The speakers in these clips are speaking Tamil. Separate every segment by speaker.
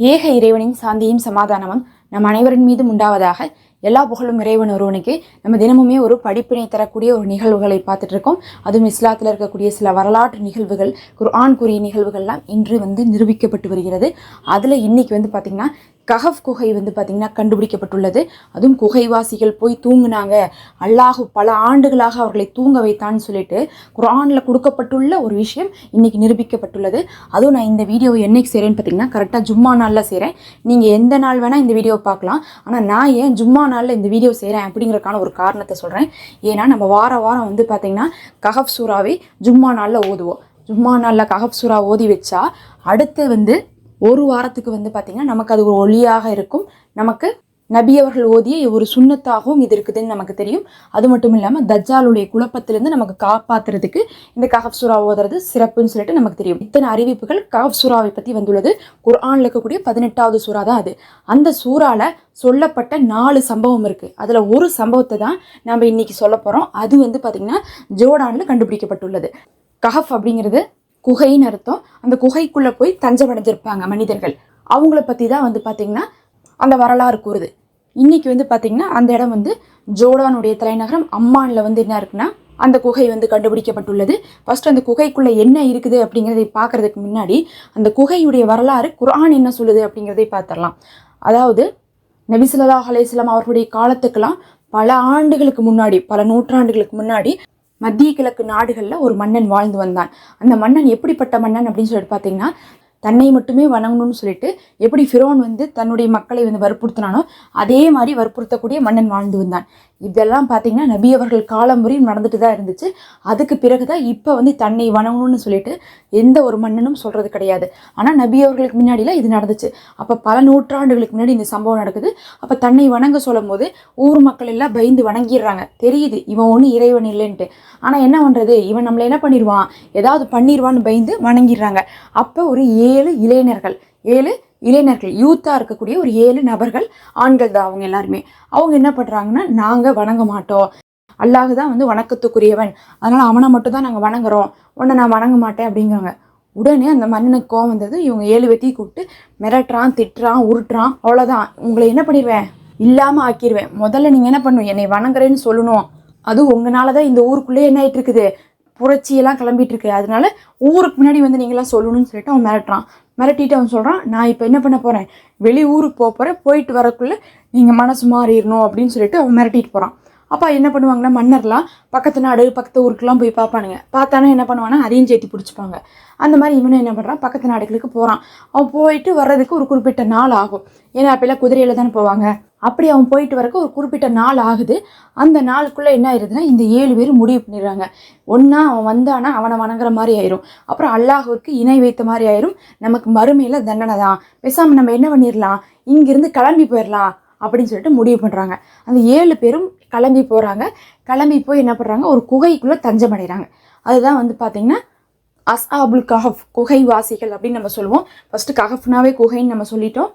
Speaker 1: ஏக இறைவனின் சாந்தியும் சமாதானமும் நம் அனைவரின் மீதும் உண்டாவதாக எல்லா புகழும் இறைவன் ஒருவனுக்கு நம்ம தினமுமே ஒரு படிப்பினை தரக்கூடிய ஒரு நிகழ்வுகளை பார்த்துட்டு இருக்கோம் அதுவும் இஸ்லாத்தில் இருக்கக்கூடிய சில வரலாற்று நிகழ்வுகள் குர்ஆன் கூறிய நிகழ்வுகள்லாம் இன்று வந்து நிரூபிக்கப்பட்டு வருகிறது. அதில் இன்னைக்கு வந்து பார்த்திங்கன்னா கஹஃப் குகை வந்து பார்த்திங்கன்னா கண்டுபிடிக்கப்பட்டுள்ளது. அதுவும் குகைவாசிகள் போய் தூங்குனாங்க. அல்லாஹு பல ஆண்டுகளாக அவர்களை தூங்க வைத்தான்னு சொல்லிட்டு குரானில் கொடுக்கப்பட்டுள்ள ஒரு விஷயம் இன்றைக்கி நிரூபிக்கப்பட்டுள்ளது. அதுவும் நான் இந்த வீடியோவை என்னைக்கு செய்கிறேன்னு பார்த்தீங்கன்னா கரெக்டாக ஜும்மா நாளில் செய்கிறேன் நீங்கள் எந்த நாள் வேணால் இந்த வீடியோவை பார்க்கலாம். ஆனால் நான் ஏன் ஜும்மா நாளில் இந்த வீடியோ செய்கிறேன் அப்படிங்கிறக்கான ஒரு காரணத்தை சொல்கிறேன் ஏன்னா நம்ம வார வாரம் வந்து பார்த்திங்கன்னா கஹப் சூறாவை ஜும்மா நாளில் ஓதுவோம். ஜும்மா நாளில் கஹப் சூறா ஓதி வச்சா அடுத்து வந்து ஒரு வாரத்துக்கு வந்து பார்த்திங்கன்னா நமக்கு அது ஒரு ஒளியாக இருக்கும். நமக்கு நபி அவர்கள் ஓதிய ஒரு சுண்ணத்தாகவும் இது இருக்குதுன்னு நமக்கு தெரியும். அது மட்டும் இல்லாமல் தஜ்ஜாலுடைய குழப்பத்திலிருந்து நமக்கு காப்பாற்றுறதுக்கு இந்த கஹப் சூரா ஓதுறது சிறப்புன்னு சொல்லிட்டு நமக்கு தெரியும். இத்தனை அறிவிப்புகள் கஹப் சூறாவை பற்றி வந்துள்ளது. குர்ஆனில் இருக்கக்கூடிய பதினெட்டாவது சூறா தான் அது. அந்த சூறால சொல்லப்பட்ட நாலு சம்பவம் இருக்குது அதில் ஒரு சம்பவத்தை தான் நம்ம இன்னைக்கு சொல்ல போகிறோம் அது வந்து பார்த்திங்கன்னா ஜோர்டானில் கண்டுபிடிக்கப்பட்டுள்ளது. கஹப் அப்படிங்கிறது குகைன்னு அர்த்தம். அந்த குகைக்குள்ளே போய் தஞ்சமடைஞ்சிருப்பாங்க மனிதர்கள். அவங்கள பற்றி தான் வந்து பார்த்திங்கன்னா அந்த வரலாறு கூறுது. இன்றைக்கி வந்து பார்த்திங்கன்னா அந்த இடம் வந்து ஜோர்டானுடைய தலைநகரம் அம்மானில் வந்து என்ன இருக்குன்னா அந்த குகை வந்து கண்டுபிடிக்கப்பட்டுள்ளது. ஃபர்ஸ்ட் அந்த குகைக்குள்ளே என்ன இருக்குது அப்படிங்கிறதை பார்க்கறதுக்கு முன்னாடி அந்த குகையுடைய வரலாறு குரான் என்ன சொல்லுது அப்படிங்கிறதை பார்த்துடலாம் அதாவது நபிசுல்லா ஸல்லல்லாஹு அவர்களுடைய காலத்துக்கெல்லாம் பல ஆண்டுகளுக்கு முன்னாடி பல நூற்றாண்டுகளுக்கு முன்னாடி மத்திய கிழக்கு நாடுகளில் ஒரு மன்னன் வாழ்ந்து வந்தான். அந்த மன்னன் எப்படிப்பட்ட மன்னன் அப்படின்னு சொல்லிட்டு பார்த்தீங்கன்னா தன்னை மட்டுமே வணங்கணும்னு சொல்லிட்டு எப்படி ஃபிரோன் வந்து தன்னுடைய மக்களை வந்து வற்புறுத்தினானோ அதே மாதிரி வற்புறுத்தக்கூடிய மன்னன் வாழ்ந்து வந்தான். இதெல்லாம் பார்த்திங்கன்னா நபி அவர்கள் காலம் வரையும் நடந்துட்டு தான் இருந்துச்சு. அதுக்கு பிறகு தான் இப்போ வந்து தன்னை வணங்கணும்னு சொல்லிட்டு எந்த ஒரு மன்னனும் சொல்கிறது கிடையாது. ஆனால் நபி அவர்களுக்கு முன்னாடிலாம் இது நடந்துச்சு. அப்போ பல நூற்றாண்டுகளுக்கு முன்னாடி இந்த சம்பவம் நடக்குது. அப்போ தன்னை வணங்க சொல்லும் போது ஊர் மக்கள் எல்லாம் பயந்து வணங்கிடுறாங்க. தெரியுது இவன் ஒன்றும் இறைவன் இல்லைன்ட்டு. ஆனால் என்ன பண்ணுறது இவன் நம்மளை என்ன பண்ணிடுவான்? ஏதாவது பண்ணிடுவான்னு பயந்து வணங்கிடுறாங்க. அப்போ ஒரு ஏழு இளைஞர்கள் ஏழு இளைஞர்கள் யூத்தாக இருக்கக்கூடிய ஒரு ஏழு நபர்கள் ஆண்கள் தான் அவங்க எல்லாருமே. அவங்க என்ன பண்ணுறாங்கன்னா நாங்கள் வணங்க மாட்டோம். அல்லாஹ் தான் வந்து வணக்கத்துக்குரியவன். அதனால் அவனை மட்டும் தான் நாங்கள் வணங்குறோம். உன்னை நான் வணங்க மாட்டேன் அப்படிங்கிறாங்க உடனே அந்த மன்னனுக்கு கோவம் வந்தது. இவங்க ஏழு வெட்டி கூப்பிட்டு மிரட்டுறான் திட்டுறான் உருட்டுறான் அவ்வளோதான் உங்களை என்ன பண்ணிடுவேன் இல்லாமல் ஆக்கிடுவேன் முதல்ல நீங்கள் என்ன பண்ணுவோம் என்னை வணங்குறேன்னு சொல்லணும். அதுவும் உங்களால தான் இந்த ஊருக்குள்ளே என்ன ஆகிட்டு இருக்குது? புரட்சியெல்லாம் கிளம்பிட்டு இருக்கு அதனால ஊருக்கு முன்னாடி வந்து நீங்களாம் சொல்லணும்னு சொல்லிட்டு அவன் மிரட்டுறான். மிரட்டிட்டு அவன் சொல்கிறான் நான் இப்போ என்ன பண்ண போகிறேன் வெளி ஊருக்கு போக போகிறேன் போயிட்டு வரக்குள்ளே நீங்கள் மனசு மாறிடணும் அப்படின்னு சொல்லிட்டு அவன் மிரட்டிட்டு போகிறான் அப்போ என்ன பண்ணுவாங்கன்னா மன்னர்லாம் பக்கத்து நாடு பக்கத்து ஊருக்குலாம் போய் பார்ப்பானுங்க. பார்த்தானே என்ன பண்ணுவானா அதையும் சேர்த்து பிடிச்சிப்பாங்க. அந்த மாதிரி இவனும் என்ன பண்ணுறான் பக்கத்து நாடுகளுக்கு போகிறான் அவன் போயிட்டு வர்றதுக்கு ஒரு குறிப்பிட்ட நாள் ஆகும். ஏன்னா அப்போல்லாம் குதிரையில் தானே போவாங்க. அப்படி அவன் போயிட்டு வரக்கு ஒரு குறிப்பிட்ட நாள் ஆகுது. அந்த நாளுக்குள்ளே என்ன ஆயிடுதுன்னா இந்த ஏழு பேர் முடிவு பண்ணிடுறாங்க. ஒன்றா அவன் வந்தானா அவனை வணங்குற மாதிரி ஆயிரும். அப்புறம் அல்லாஹுக்கு இணை வைத்த மாதிரி ஆயிரும். நமக்கு மறுமையில் தண்டனை தான். பேசாமல் நம்ம என்ன பண்ணிடலாம்? இங்கிருந்து கிளம்பி போயிடலாம் அப்படின்னு சொல்லிட்டு முடிவு பண்ணுறாங்க அந்த ஏழு பேரும் கிளம்பி போகிறாங்க கிளம்பி போய் என்ன பண்ணுறாங்க ஒரு குகைக்குள்ளே தஞ்சமடைகிறாங்க அதுதான் வந்து பார்த்திங்கன்னா அஸ்ஆபுல் கஹஃப் குகைவாசிகள் அப்படின்னு நம்ம சொல்லுவோம். ஃபஸ்ட்டு கஹஃப்னாவே குகைன்னு நம்ம சொல்லிட்டோம்.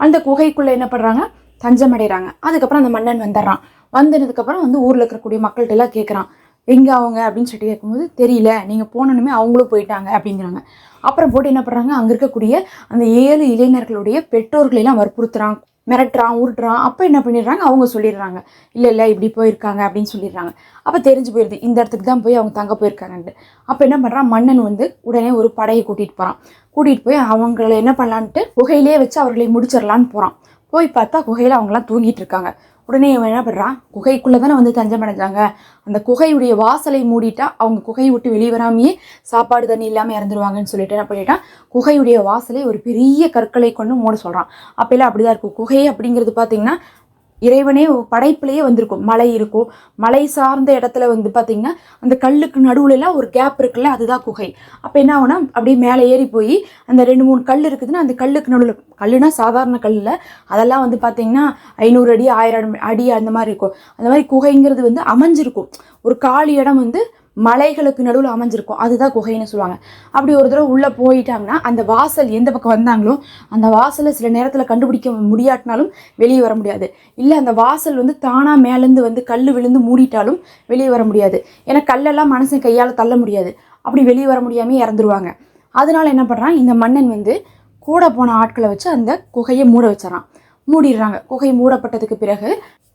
Speaker 1: அந்த குகைக்குள்ளே என்ன பண்ணுறாங்க தஞ்சமடைகிறாங்க அதுக்கப்புறம் அந்த மன்னன் வந்துடுறான். வந்ததுக்கப்புறம் வந்து ஊரில் இருக்கக்கூடிய மக்கள்கிட்ட எல்லாம் கேட்குறான் எங்கே அவங்க? அப்படின்னு சொல்லிட்டு கேட்கும்போது தெரியல. நீங்கள் போனோன்னுமே அவங்களும் போயிட்டாங்க அப்படிங்கிறாங்க. அப்புறம் போட்டு என்ன பண்ணுறாங்க அங்கே இருக்கக்கூடிய அந்த ஏழு இளைஞர்களுடைய பெற்றோர்களெல்லாம் வற்புறுத்துறான். மிரட்டுறான் உருட்டுறான். அப்போ என்ன பண்ணிடுறாங்க? அவங்க சொல்லிடுறாங்க. இல்லை இல்லை இப்படி போயிருக்காங்க அப்படின்னு சொல்லிடுறாங்க. அப்போ தெரிஞ்சு போயிடுது இந்த இடத்துக்கு தான் போய் அவங்க தங்க போயிருக்காங்கன்ட்டு. அப்போ என்ன பண்ணுறான் மன்னன் வந்து உடனே ஒரு படையை கூட்டிகிட்டு போகிறான் கூட்டிகிட்டு போய் அவங்கள என்ன பண்ணலான்ட்டு புகையிலே வச்சு அவர்களை முடிச்சிடலான்னு போகிறான் போய் பார்த்தா குகையில் அவங்களாம் தூங்கிட்டு இருக்காங்க. உடனே இவன் என்ன பண்ணுறான் குகைக்குள்ளே தானே வந்து தஞ்சம் அடைஞ்சாங்க. அந்த குகையுடைய வாசலை மூடிட்டா அவங்க குகையை விட்டு வெளியே வராமையே சாப்பாடு தண்ணி இல்லாமல் இறந்துருவாங்கன்னு சொல்லிட்டு என்ன பண்ணிட்டான்? குகையுடைய வாசலை ஒரு பெரிய கற்களை கொண்டு மூட சொல்கிறான் அப்போல்லாம் அப்படி தான் இருக்கும். குகை அப்படிங்கிறது பார்த்தீங்கன்னா இறைவனே படைப்புலேயே வந்திருக்கும். மலை இருக்கும். மலை சார்ந்த இடத்துல வந்து பார்த்திங்கன்னா அந்த கல்லுக்கு நடுவுலலாம் ஒரு கேப் இருக்குல்ல அதுதான் குகை. அப்போ என்ன ஆகுனா அப்படியே மேலே ஏறி போய் அந்த ரெண்டு மூணு கல் இருக்குதுன்னா அந்த கல்லுக்கு நடுவில் கல்லுனா சாதாரண கல்லில் அதெல்லாம் வந்து பார்த்திங்கன்னா ஐநூறு அடி ஆயிரம் அடி அந்த மாதிரி இருக்கும். அந்த மாதிரி குகைங்கிறது வந்து அமைஞ்சிருக்கும். ஒரு காலி இடம் வந்து மலைகளுக்கு நடுவில் அமைஞ்சிருக்கும். அதுதான் குகைன்னு சொல்லுவாங்க. அப்படி ஒரு தடவை உள்ளே போயிட்டாங்கன்னா அந்த வாசல் எந்த பக்கம் வந்தாங்களோ அந்த வாசலை சில நேரத்தில் கண்டுபிடிக்க முடியாட்டினாலும் வெளியே வர முடியாது. இல்லை அந்த வாசல் வந்து தானாக மேலேருந்து வந்து கல் விழுந்து மூடிட்டாலும் வெளியே வர முடியாது. ஏன்னா கல்லெல்லாம் மனசின் கையால் தள்ள முடியாது. அப்படி வெளியே வர முடியாமல் இறந்துருவாங்க. அதனால் என்ன பண்ணுறான் இந்த மன்னன் வந்து கூட போன ஆட்களை வச்சு அந்த குகையை மூட வச்சிடறான். மூடிடுறாங்க. குகை மூடப்பட்டதுக்கு பிறகு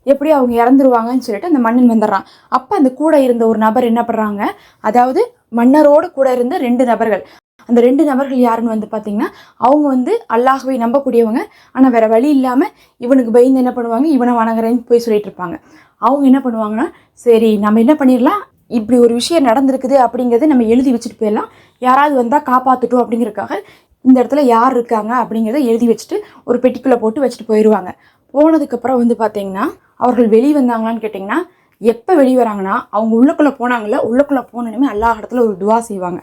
Speaker 1: எப்படி அவங்க இறந்துருவாங்கன்னு சொல்லிட்டு அந்த மன்னன் வந்துடுறான். அப்போ அந்த கூட இருந்த ஒரு நபர் என்ன பண்ணுறாங்க அதாவது மன்னரோடு கூட இருந்த ரெண்டு நபர்கள். அந்த ரெண்டு நபர்கள் யாருன்னு வந்து பார்த்தீங்கன்னா அவங்க வந்து அல்லாஹுவை நம்பக்கூடியவங்க. ஆனால் வேறு வழி இல்லாமல் இவனுக்கு பயந்து என்ன பண்ணுவாங்க? இவனை வணங்குறேன்னு போய் சொல்லிட்டு இருப்பாங்க. அவங்க என்ன பண்ணுவாங்கன்னா சரி நம்ம என்ன பண்ணிடலாம்? இப்படி ஒரு விஷயம் நடந்திருக்குது அப்படிங்கிறத நம்ம எழுதி வச்சுட்டு போயிடலாம். யாராவது வந்தால் காப்பாற்றட்டும் அப்படிங்கிறதுக்காக இந்த இடத்துல யார் இருக்காங்க அப்படிங்கிறத எழுதி வச்சுட்டு ஒரு பெட்டிக்குள்ளே போட்டு வச்சுட்டு போயிடுவாங்க போனதுக்கப்புறம் வந்து பார்த்தீங்கன்னா அவர்கள் வெளியே வந்தாங்களான்னு கேட்டிங்கன்னா எப்போ வெளியே வராங்கன்னா அவங்க உள்ளக்குள்ளே போனாங்கல்ல உள்ளக்குள்ளே போனோடனே எல்லா இடத்துல ஒரு துவா செய்வாங்க.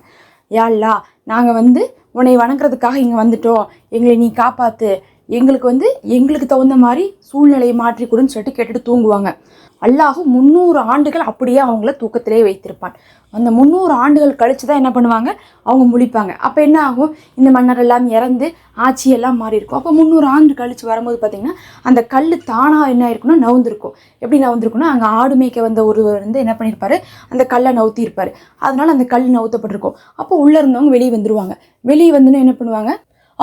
Speaker 1: யா அல்லா நாங்கள் வந்து உன்னை வணங்குறதுக்காக இங்கே வந்துட்டோம். எங்களை நீ காப்பாற்று எங்களுக்கு வந்து எங்களுக்கு தகுந்த மாதிரி சூழ்நிலையை மாற்றி கொடுன்னு சொல்லிட்டு கேட்டுட்டு தூங்குவாங்க. அல்லாஹும் முந்நூறு ஆண்டுகள் அப்படியே அவங்கள தூக்கத்திலே வைத்திருப்பான். அந்த முந்நூறு ஆண்டுகள் கழித்து தான் என்ன பண்ணுவாங்க? அவங்க முழிப்பாங்க. அப்போ என்ன ஆகும்? இந்த மன்னர் எல்லாம் இறந்து ஆட்சியெல்லாம் மாறி இருக்கும் அப்போ முந்நூறு ஆண்டு கழித்து வரும்போது பார்த்திங்கன்னா அந்த கல் தானாக என்ன ஆயிருக்குன்னா நவுந்திருக்கும். எப்படி நவுந்திருக்குன்னா அங்கே ஆடு மேய்க்க வந்த ஒருவர் வந்து என்ன பண்ணியிருப்பார்? அந்த கல்லை நவுத்தியிருப்பார். அதனால் அந்த கல் நவுத்தப்பட்டிருக்கும். அப்போ உள்ளே இருந்தவங்க வெளியே வந்துருவாங்க. வெளியே வந்துன்னு என்ன பண்ணுவாங்க?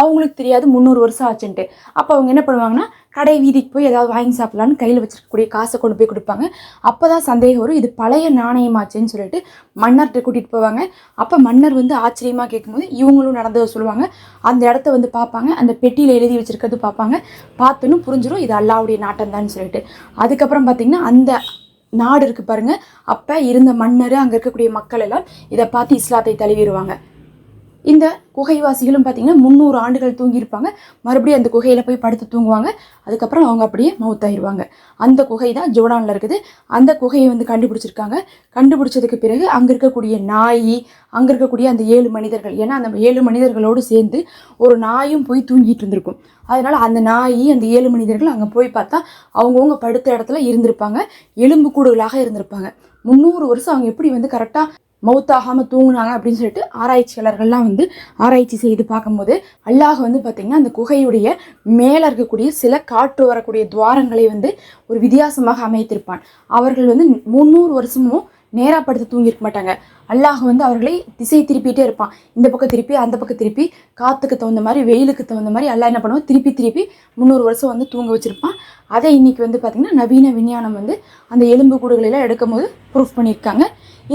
Speaker 1: அவங்களுக்கு தெரியாது முந்நூறு வருஷம் ஆச்சுன்ட்டு. அப்போ அவங்க என்ன பண்ணுவாங்கன்னா கடை வீதிக்கு போய் ஏதாவது வாங்கி சாப்பிட்லான்னு கையில் வச்சுருக்கக்கூடிய காசை கொண்டு போய் கொடுப்பாங்க. அப்போ தான் சந்தேகம் வரும் இது பழைய நாணயமாச்சேன்னு சொல்லிட்டு மன்னர்கிட்ட கூட்டிகிட்டு போவாங்க. அப்போ மன்னர் வந்து ஆச்சரியமாக கேட்கும்போது இவங்களும் நடந்ததை சொல்லுவாங்க. அந்த இடத்த வந்து பார்ப்பாங்க அந்த பெட்டியில் எழுதி வச்சுருக்கிறது பார்ப்பாங்க. பார்த்துன்னு புரிஞ்சிடும் இது அல்லாவுடைய நாட்டம் சொல்லிட்டு. அதுக்கப்புறம் பார்த்திங்கன்னா அந்த நாடு இருக்குது பாருங்க. அப்போ இருந்த மன்னர் அங்கே இருக்கக்கூடிய மக்கள் எல்லாம் இதை பார்த்து இஸ்லாத்தை தழுவிடுவாங்க. இந்த குகைவாசிகளும் பார்த்திங்கன்னா முந்நூறு ஆண்டுகள் தூங்கியிருப்பாங்க. மறுபடியும் அந்த குகையில் போய் படுத்து தூங்குவாங்க. அதுக்கப்புறம் அவங்க அப்படியே மவுத்தாயிருவாங்க அந்த குகை தான் ஜோடானில் இருக்குது. அந்த குகையை வந்து கண்டுபிடிச்சிருக்காங்க. கண்டுபிடிச்சதுக்கு பிறகு அங்கே இருக்கக்கூடிய நாய் அங்கே இருக்கக்கூடிய அந்த ஏழு மனிதர்கள் ஏன்னா அந்த ஏழு மனிதர்களோடு சேர்ந்து ஒரு நாயும் போய் தூங்கிட்டு இருந்திருக்கும். அதனால அந்த நாய் அந்த ஏழு மனிதர்கள் அங்கே போய் பார்த்தா அவங்கவுங்க படுத்த இடத்துல இருந்திருப்பாங்க. எலும்பு கூடுகளாக இருந்திருப்பாங்க. முந்நூறு வருஷம் அவங்க எப்படி வந்து கரெக்டாக மவுத்தாகாமல் தூங்கினாங்க அப்படின்னு சொல்லிட்டு ஆராய்ச்சியாளர்கள்லாம் வந்து ஆராய்ச்சி செய்து பார்க்கும்போது அல்லாஹ் வந்து பார்த்திங்கன்னா அந்த குகையுடைய மேலே இருக்கக்கூடிய சில காற்று வரக்கூடிய துவாரங்களை வந்து ஒரு வித்தியாசமாக அமைத்திருப்பான். அவர்கள் வந்து முந்நூறு வருஷமும் நேராக படுத்து தூங்கியிருக்க மாட்டாங்க. அல்லாஹ் வந்து அவர்களை திசை திருப்பிகிட்டே இருப்பான். இந்த பக்கம் திருப்பி அந்த பக்கம் திருப்பி காற்றுக்கு தகுந்த மாதிரி வெயிலுக்கு தகுந்த மாதிரி அல்லாஹ் என்ன பண்ணுவோம் திருப்பி திருப்பி முந்நூறு வருஷம் வந்து தூங்க வச்சுருப்பான். அதை இன்னைக்கு வந்து பார்த்திங்கன்னா நவீன விஞ்ஞானம் வந்து அந்த எலும்பு கூடுகளெல்லாம் எடுக்கும் போது ப்ரூஃப் பண்ணியிருக்காங்க.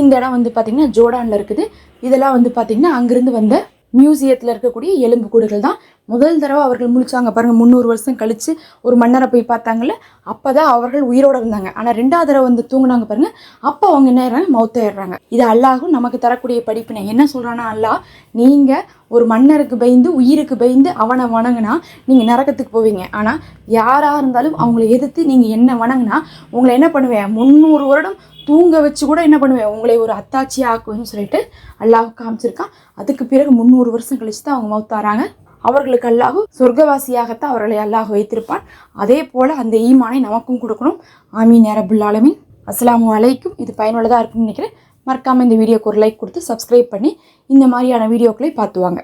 Speaker 1: இந்த இடம் வந்து பார்த்திங்கன்னா ஜோர்டானில் இருக்குது. இதெல்லாம் வந்து பார்த்திங்கன்னா அங்கேருந்து வந்த மியூசியத்தில் இருக்கக்கூடிய எலும்பு கூடுகள் தான். முதல் தடவை அவர்கள் முழிச்சாங்க. பாருங்கள் முந்நூறு வருஷம் கழித்து ஒரு மன்னரை போய் பார்த்தாங்கல்ல அப்போ தான் அவர்கள் உயிரோடு இருந்தாங்க. ஆனால் ரெண்டாவது தடவை வந்து தூங்கினாங்க பாருங்கள் அப்போ அவங்க என்ன ஆயிடுறாங்க? மௌத்தாயிடுறாங்க இது அல்லாஹும் நமக்கு தரக்கூடிய படிப்பினை. என்ன சொல்கிறான்னா அல்லாஹ் நீங்கள் ஒரு மன்னருக்கு பயந்து உயிருக்கு பயந்து அவனை வணங்கினா நீங்கள் நரகத்துக்கு போவீங்க. ஆனால் யாராக இருந்தாலும் அவங்கள எதிர்த்து நீங்கள் என்ன வணங்கினா உங்களை என்ன பண்ணுவேன்? முந்நூறு வருடம் தூங்க வச்சு கூட என்ன பண்ணுவேன்? உங்களை ஒரு அத்தாட்சி ஆக்குவேன்னு சொல்லிட்டு அல்லாஹ் காமிச்சிருக்கான். அதுக்கு பிறகு முந்நூறு வருஷம் கழிச்சு தான் அவங்க மௌத்தாராங்க அவர்களுக்கு அல்லாஹு சொர்க்கவாசியாகத்தான் அவர்களை அல்லாஹ் வைத்திருப்பான். அதே போல் அந்த ஈமானை நமக்கும் கொடுக்கணும். ஆமீன் அரபுல் ஆலமீன். அஸ்ஸலாமு அலைக்கும். இது பயனுள்ளதாக இருக்கும்னு நினைக்கிறேன். மறக்காமல் இந்த வீடியோக்கு ஒரு லைக் கொடுத்து சப்ஸ்கிரைப் பண்ணி இந்த மாதிரியான வீடியோக்களை பார்த்துவாங்க